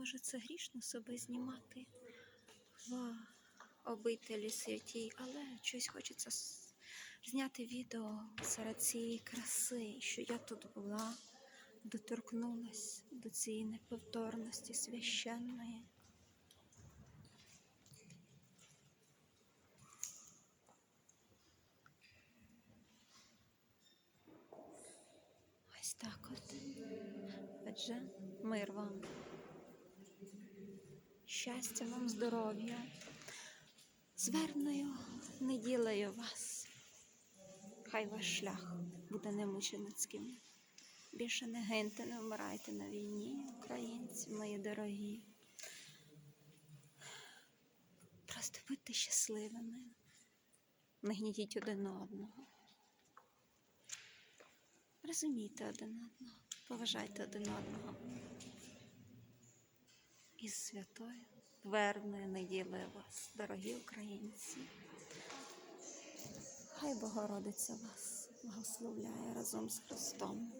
може, це грішно себе знімати в обителі святій, але щось хочеться зняти відео серед цієї краси, що я тут була, доторкнулась до цієї неповторності священної. Ось так от. Мир вам. Щастя вам, здоров'я. З вербною неділею вас. Хай ваш шлях буде немученицьким. Більше не гиньте, не вмирайте на війні, українці, мої дорогі. Просто будьте щасливими. Не гнітіть один одного. Розумійте один одного, поважайте один одного. Із святою, верною неділею вас, дорогі українці. Хай Богородиця вас благословляє разом з Христом.